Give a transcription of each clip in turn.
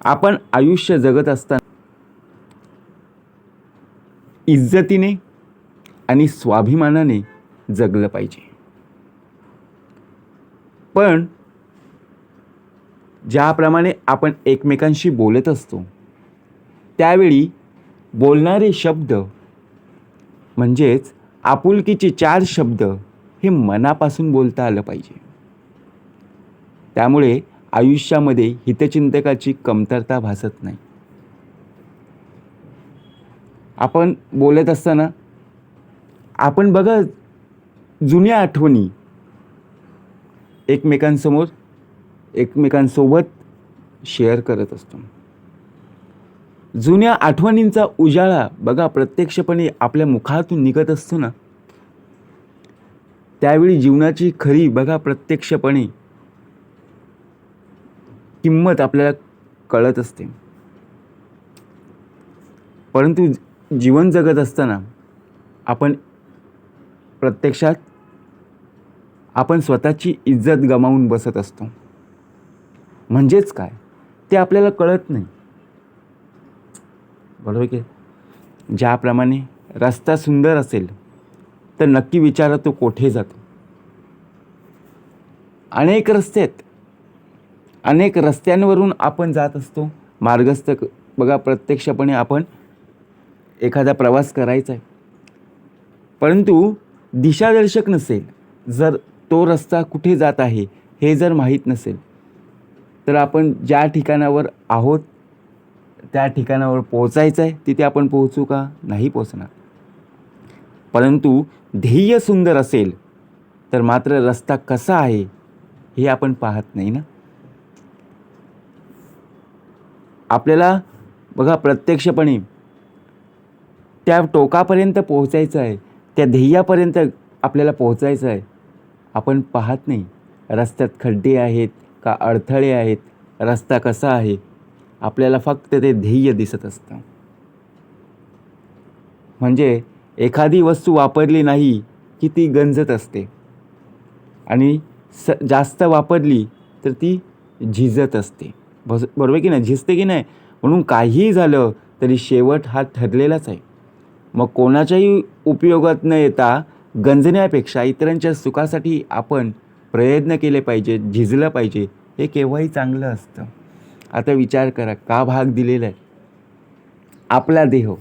आपण आयुष्य जगत असताना इज्जतीने आणि स्वाभिमानाने जगलं पाहिजे. पण ज्याप्रमाणे आपण एकमेकांशी बोलत असतो त्यावेळी बोलणारे शब्द म्हणजेच आपुलकीचे चार शब्द हे मनापासून बोलता आलं पाहिजे. त्यामुळे आयुष्यामध्ये हितचिंतकाची कमतरता भासत नाही. आपण बोलत असताना आपण बघा जुन्या आठवणी एकमेकांसमोर एकमेकांसोबत शेअर करत असतो. जुन्या आठवणींचा उजाळा बघा प्रत्यक्षपणे आपल्या मुखातून निघत असतो ना. त्यावेळी जीवनाची खरी बघा प्रत्यक्षपणे किंमत आपल्याला कळत असते. परंतु जीवन जगत असताना आपण प्रत्यक्षात आपण स्वतःची इज्जत गमावून बसत असतो. म्हणजेच काय? ते आपल्याला कळत नाही. बरोबर की ज्याप्रमाणे रस्ता सुंदर असेल तर नक्की विचारा तो कोठे जातो? अनेक रस्ते आहेत. अनेक रस्त्यांवरून आपण जात असतो. मार्गस्थ बघा प्रत्यक्षपणे आपण एखादा प्रवास करायचा आहे. परंतु दिशादर्शक नसेल जर तो रस्ता कुठे जात आहे हे जर माहीत नसेल तर आपण ज्या ठिकाणावर आहोत त्या ठिकाणावर पोहोचायचं आहे तिथे आपण पोहोचू का? नाही पोचणार परंतु ध्येय सुंदर असेल तर मात्र रस्ता कसा आहे हे आपण पाहत नाही ना? आपल्याला बघा प्रत्यक्षपणे त्या टोकापर्यंत पोहोचायचं आहे त्या ध्येयापर्यंत आपल्याला पोहोचायचं आहे. आपण पाहत नाही रस्त्यात खड्डे आहेत का अडथळे आहेत रस्ता कसा आहे आपल्याला फक्त ते ध्येय दिसत असतं. म्हणजे एखादी वस्तू वापरली नाही की ती गंजत असते. आणि स जास्त वापरली तर ती झिजत असते. बस बरोबर की नाही? झिजते की नाही? म्हणून काहीही झालं तरी शेवट हा ठरलेलाच आहे. मग कोणाच्याही उपयोगात न येता गंजण्यापेक्षा इतरांच्या सुखासाठी आपण प्रयत्न केले पाहिजे झिजलं पाहिजे हे केव्हाही चांगलं असतं. आता विचार करा का भाग दिलेला आहे? आपला देह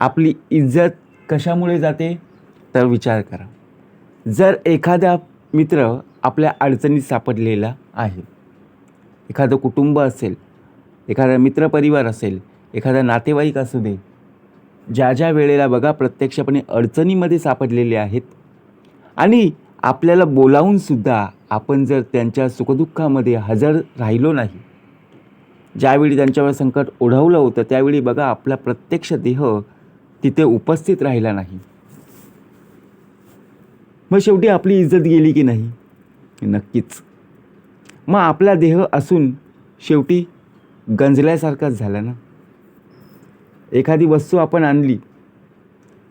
आपली इज्जत कशामुळे जाते? तर विचार करा. जर एखादा मित्र आपल्या अडचणीत सापडलेला आहे एखादं कुटुंब असेल एखादा मित्रपरिवार असेल एखादा नातेवाईक असू दे ज्या ज्या वेळेला बघा प्रत्यक्षपणे अडचणीमध्ये सापडलेले आहेत आणि आपल्याला बोलावूनसुद्धा आपण जर त्यांच्या सुखदुःखामध्ये हजर राहिलो नाही ज्यावेळी त्यांच्यावर संकट ओढवलं होतं त्यावेळी बघा आपला प्रत्यक्ष देह तिथे उपस्थित राहिला नाही. मग शेवटी आपली इज्जत गेली की नाही? नक्कीच. मग आपला देह असून शेवटी गंजल्यासारखाच झाला ना? एखादी वस्तू आपण आणली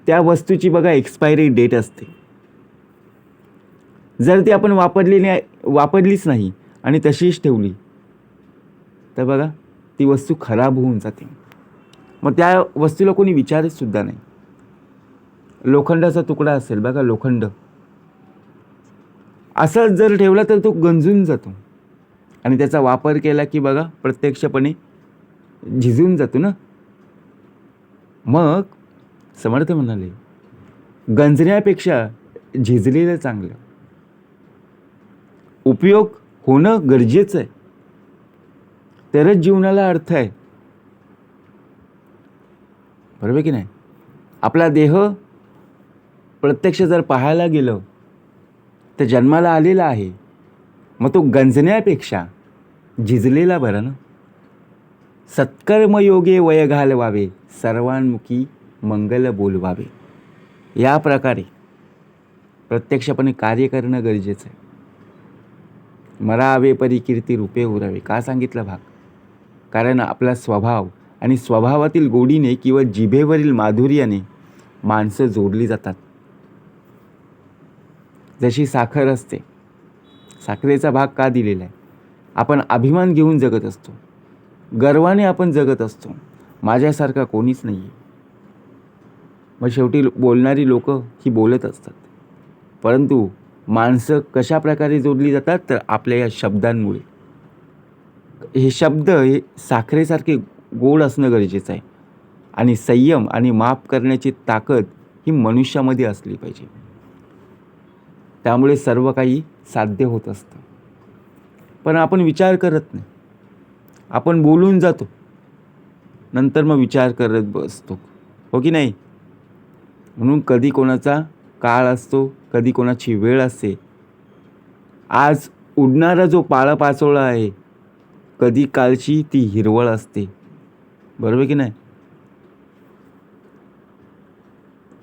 त्या वस्तूची बघा एक्सपायरी डेट असते. जर ती आपण वापरली नाही वापरलीच नाही आणि तशीच ठेवली तर बघा ती वस्तू खराब होऊन जाते. मग त्या वस्तूला कोणी विचारतसुद्धा नाही. लोखंडाचा तुकडा असेल बघा लोखंड. असंच जर ठेवला तर तो गंजून जातो. आणि त्याचा वापर केला की बघा प्रत्यक्षपणे झिजून जातो ना. मग समर्थ म्हणाले गंजण्यापेक्षा झिजलेलं चांगलं. उपयोग होणं गरजेचं आहे. तरच जीवनाला अर्थ आहे. बरोबर की नाही? आपला देह प्रत्यक्ष जर पाहायला गेलं तर जन्माला आलेला आहे. मग तो गंजण्यापेक्षा झिजलेला बरं ना? सत्कर्मयोगे वय घालवावे सर्वांमुखी मंगल बोलवावे. या प्रकारे प्रत्यक्षपणे कार्य करणं गरजेचं आहे. मरावे परिकीर्ती रूपे उरावे. का सांगितलं भाग? कारण आपला स्वभाव आणि स्वभावातील गोडीने किंवा जिभेवरील माधुर्याने माणसं जोडली जातात. जशी साखर असते साखरेचा भाग का दिलेला आहे? आपण अभिमान घेऊन जगत असतो. गर्वाने आपण जगत असतो. माझ्यासारखा कोणीच नाही आहे मग शेवटी बोलणारी लोक ही बोलत असतात. परंतु माणसं कशा प्रकारे जोडली जातात? तर आपल्या या शब्दांमुळे. हे शब्द हे साखरेसारखे गोड असणं गरजेचं आहे. आणि संयम आणि माफ करण्याची ताकद ही मनुष्यामध्ये असली पाहिजे. त्यामुळे सर्व काही साध्य होत असतं. पण आपण विचार करत नाही. आपण बोलून जातो. नंतर मग विचार करत बसतो. हो की नाही? म्हणून कधी कोणाचा काळ असतो कधी कोणाची वेळ असते. आज उडणारा जो पाळा पाचोळा आहे कधी कालची ती हिरवळ असते. बरोबर की नाही?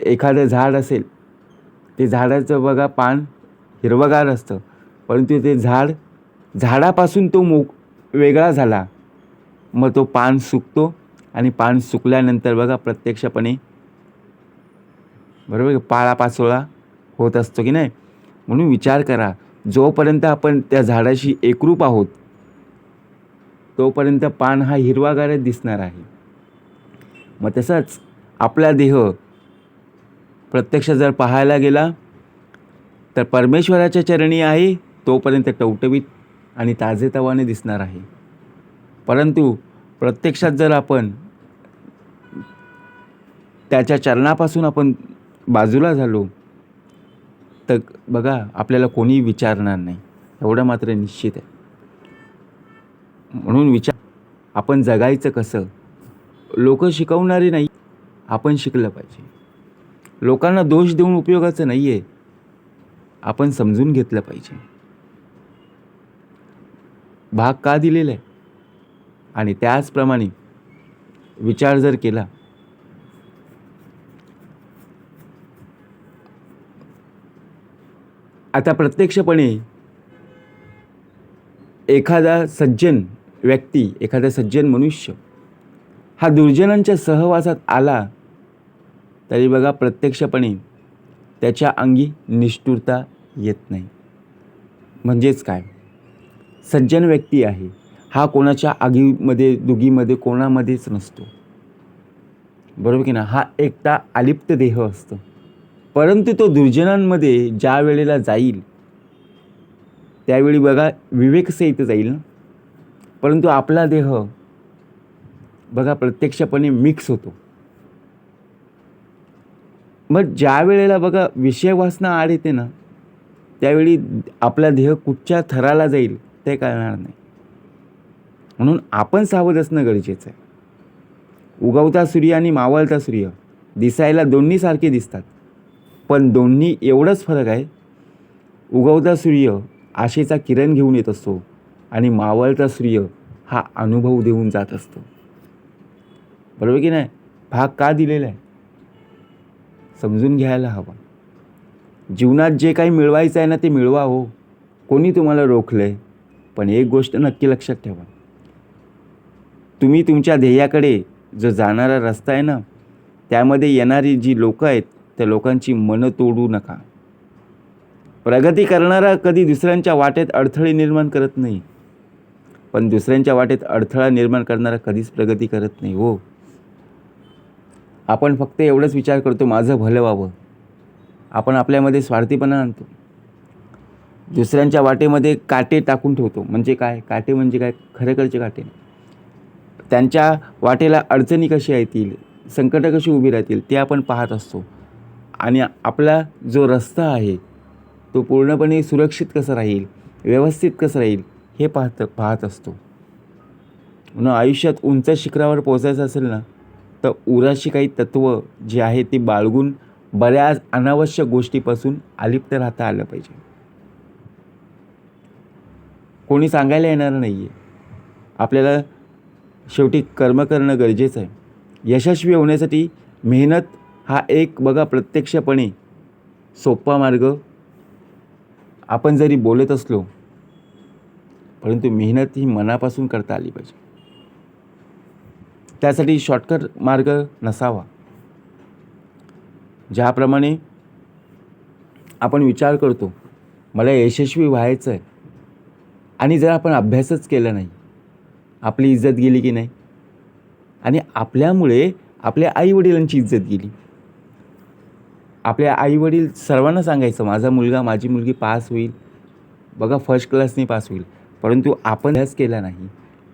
एखादं झाड असेल ते झाडाचं बघा पान हिरवगार असतं. परंतु ते झाड झाडापासून तो मोक वेगळा झाला. मग तो पान सुकतो आणि पान सुकल्यानंतर बघा प्रत्यक्षपणे बरोबर पाळापाचोळा होत असतो की नाही? म्हणून विचार करा जोपर्यंत आपण त्या झाडाशी एकरूप आहोत तोपर्यंत पान हा हिरवागारच दिसणार आहे. मग तसंच आपला देह प्रत्यक्ष जर पाहायला गेला तर परमेश्वराच्या चरणी आहे तोपर्यंत टवटवीत आणि ताजेतवाने दिसणार आहे. परंतु प्रत्यक्षात जर आपण त्याच्या चरणापासून आपण बाजूला झालो तर बघा आपल्याला कोणी विचारणार नाही. एवढं मात्र निश्चित आहे. म्हणून विचार आपण जगायचं कसं? लोक शिकवणारे नाही आपण शिकलं पाहिजे. लोकांना दोष देऊन उपयोगाचं नाही आहे आपण समजून घेतलं पाहिजे. भाग का दिलेला आहे? आणि त्याचप्रमाणे विचार जर केला आता प्रत्यक्षपणे एखादा सज्जन व्यक्ती एखादा सज्जन मनुष्य हा दुर्जनांच्या सहवासात आला तरी बघा प्रत्यक्षपणे त्याच्या अंगी निष्ठुरता येत नाही. म्हणजेच काय? सज्जन व्यक्ती आहे. हा कोणाच्या आगीमध्ये दुगीमध्ये कोणामध्येच नसतो. बरोबर की ना हा एकटा अलिप्त देह असतो. परंतु तो दुर्जनांमध्ये ज्या वेळेला जाईल त्यावेळी बघा विवेकसहित जाईल ना? परंतु आपला देह बघा प्रत्यक्षपणे मिक्स होतो. मग ज्या वेळेला बघा विषय वासना आड येते ना त्यावेळी आपला देह कुठच्या थराला जाईल ते कळणार नाही. म्हणून आपण सावध असणं गरजेचं आहे. उगवता सूर्य आणि मावळता सूर्य दिसायला दोन्ही सारखे दिसतात. पण दोन्ही एवढंच फरक आहे उगवता सूर्य आशेचा किरण घेऊन येत असतो आणि मावळता सूर्य हा अनुभव देऊन जात असतो. बरोबर की नाही? भाग का दिलेला आहे? समजून घ्यायला हवा. जीवनात जे काही मिळवायचं आहे ना ते मिळवा हो. कोणी तुम्हाला रोखलं आहे पण एक गोष्ट नक्की लक्षात ठेवा. तुम्ही तुमच्या ध्येयाकडे जो जाणारा रस्ता आहे ना त्यामध्ये येणारी जी लोकं आहेत त्या लोकांची मनं तोडू नका. प्रगती करणारा कधी दुसऱ्यांच्या वाटेत अडथळे निर्माण करत नाही. पण दुसऱ्यांच्या वाटेत अडथळा निर्माण करणारा कधीच प्रगती करत नाही हो. आपण फक्त एवढंच विचार करतो माझं भलं व्हावं. आपण आपल्यामध्ये स्वार्थीपणा आणतो. दुसऱ्यांच्या वाटेमध्ये काटे टाकून ठेवतो. म्हणजे काय? काटे म्हणजे काय? खरेखरचे काटे त्यांच्या वाटेला अडचणी कशी येतील संकटं कशी उभी राहतील ते आपण पाहत असतो. आणि आपला जो रस्ता आहे तो पूर्णपणे सुरक्षित कसं राहील व्यवस्थित कसं राहील हे पाहत पाहत असतो. म्हणून आयुष्यात उंच शिखरावर पोचायचं असेल ना तर उराशी काही तत्त्व जी आहे ती बाळगून बऱ्याच अनावश्यक गोष्टीपासून अलिप्त राहता आलं पाहिजे. कोणी सांगायला येणार नाही आहे आपल्याला शेवटी कर्म करणं गरजेचं आहे. यशस्वी होण्यासाठी मेहनत हा एक बघा प्रत्यक्षपणे सोपा मार्ग. आपण जरी बोलत असलो परंतु मेहनत ही मनापासून करता आली पाहिजे. त्यासाठी शॉर्टकट मार्ग नसावा. ज्याप्रमाणे आपण विचार करतो मला यशस्वी व्हायचं आहे आणि जर आपण अभ्यासच केला नाही आपली इज्जत गेली की नाही आणि आपल्यामुळे आपल्या आईवडिलांची इज्जत गेली. आपल्या आईवडील सर्वांना सांगायचं माझा मुलगा माझी मुलगी पास होईल. बघा फर्स्ट क्लासने पास होईल. परंतु आपण अभ्यास केला नाही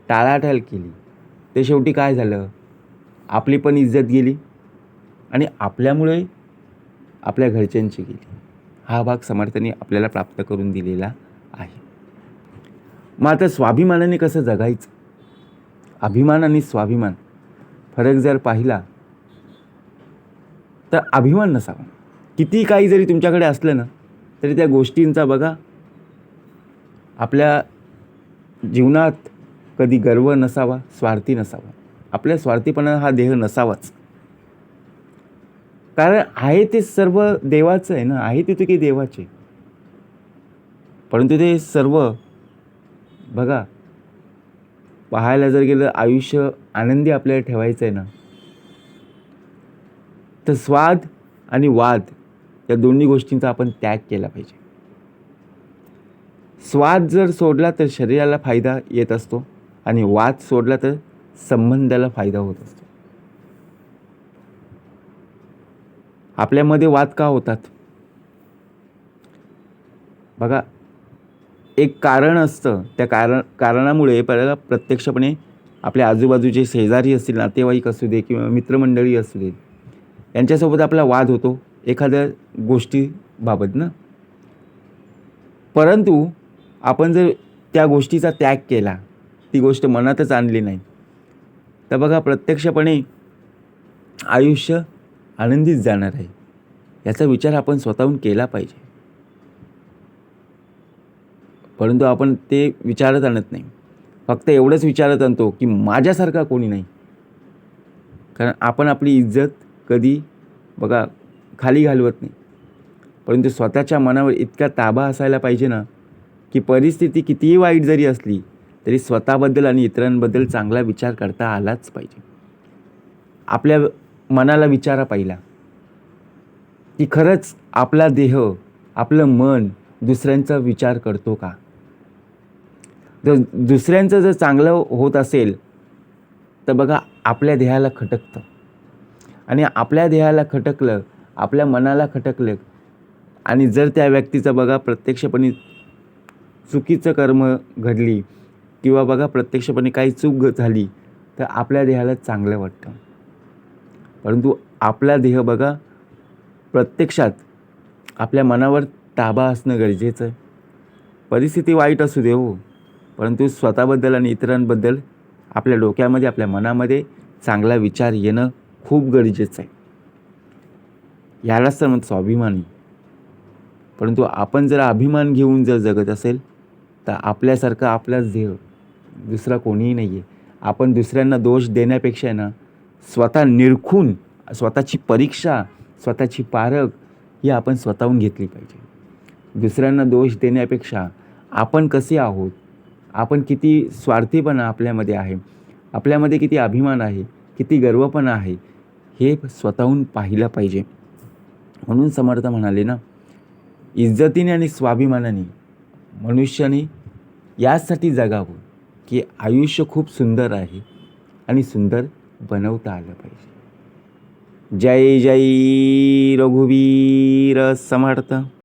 टाळाटाळ केली. ते शेवटी काय झालं? आपली पण इज्जत गेली आणि आपल्यामुळे आपल्या घरच्यांची गेली. हा भाग समर्थांनी आपल्याला प्राप्त करून दिलेला आहे. मग आता स्वाभिमानाने कसं जगायचं? अभिमान आणि स्वाभिमान. फरक जर पाहिला तर अभिमान नसावा. किती काही जरी तुमच्याकडे असलं ना तरी त्या गोष्टींचा बघा. आपल्या जीवनात कधी गर्व नसावा स्वार्थी नसावा. आपल्या स्वार्थीपणा हा देह नसावाच. कारण आहे ते सर्व देवाचं आहे ना? आहे तिथे की देवाचे. परंतु ते सर्व बघा पाहायला जर गेलं आयुष्य आनंदी आपल्याला ठेवायचं आहे ना? तर स्वाद आणि वाद या दोन्ही गोष्टींचा आपण त्याग केला पाहिजे. स्वाद जर सोडला तर शरीराला फायदा येत असतो. आणि वाद सोडला तर संबंधाला फायदा होत असतो. आपल्यामध्ये वाद का होतात? बघा एक कारण असतं. त्या कारण कारणामुळे बघा प्रत्यक्षपणे आपल्या आजूबाजूचे शेजारी असतील नातेवाईक असू दे किंवा मित्रमंडळी असू दे यांच्यासोबत आपला वाद होतो एखाद्या गोष्टीबाबत ना. परंतु आपण जर त्या गोष्टीचा त्याग केला ती गोष्ट मनातच आणली नाही. तर बघा प्रत्यक्षपणे आयुष्य आनंदीत जाणार आहे याचा विचार आपण स्वतःहून केला पाहिजे. परंतु आपण ते विचारत आणत नाही. फक्त एवढंच विचारत आणतो की माझ्यासारखा कोणी नाही. कारण आपण आपली इज्जत कधी बघा खाली घालवत नाही. परंतु स्वतःच्या मनावर इतका ताबा असायला पाहिजे ना की परिस्थिती कितीही वाईट जरी असली तरी स्वतःबद्दल आणि इतरांबद्दल चांगला विचार करता आलाच पाहिजे. आपल्या मनाला विचारा पहिला. की खरंच आपला देह आपलं मन दुसऱ्यांचा विचार करतो का? जर दुसऱ्यांचं जर चांगलं होत असेल तर बघा आपल्या देहाला खटकतं. आणि आपल्या देहाला खटकलं आपल्या मनाला खटकलं आणि जर त्या व्यक्तीचं बघा प्रत्यक्षपणे चुकीचं कर्म घडली किंवा बघा प्रत्यक्षपणे काही चूक झाली तर आपल्या देहाला चांगलं वाटतं. परंतु आपला देह बघा प्रत्यक्षात आपल्या मनावर ताबा असणं गरजेचं आहे. परिस्थिती वाईट असू दे हो परंतु स्वतःबद्दल आणि इतरांबद्दल आपल्या डोक्यामध्ये आपल्या मनामध्ये चांगला विचार येणं खूप गरजेचं आहे. यालाच तर म्हणतो स्वाभिमानी. परंतु आपण जर अभिमान घेऊन जर जगत असेल तर आपल्यासारखा आपलाच देह दुसरा कोणीही नाही आहे आपण दुसऱ्यांना दोष देण्यापेक्षा ना स्वतः निरखून स्वतःची परीक्षा स्वतःची पारख ही आपण स्वतःहून घेतली पाहिजे. दुसऱ्यांना दोष देण्यापेक्षा आपण कसे आहोत? आपण किती स्वार्थीपणा आपल्यामध्ये आहे? आपल्यामध्ये किती अभिमान आहे? किती गर्वपणा आहे? हे स्वतःहून पाहिलं पाहिजे. म्हणून समर्थ म्हणाले ना इज्जतीने आणि स्वाभिमानाने मनुष्याने यासाठी जगावं. की आयुष्य खूप सुंदर आहे आणि सुंदर बनवता आलं पाहिजे. जय जय रघुवीर समर्थ.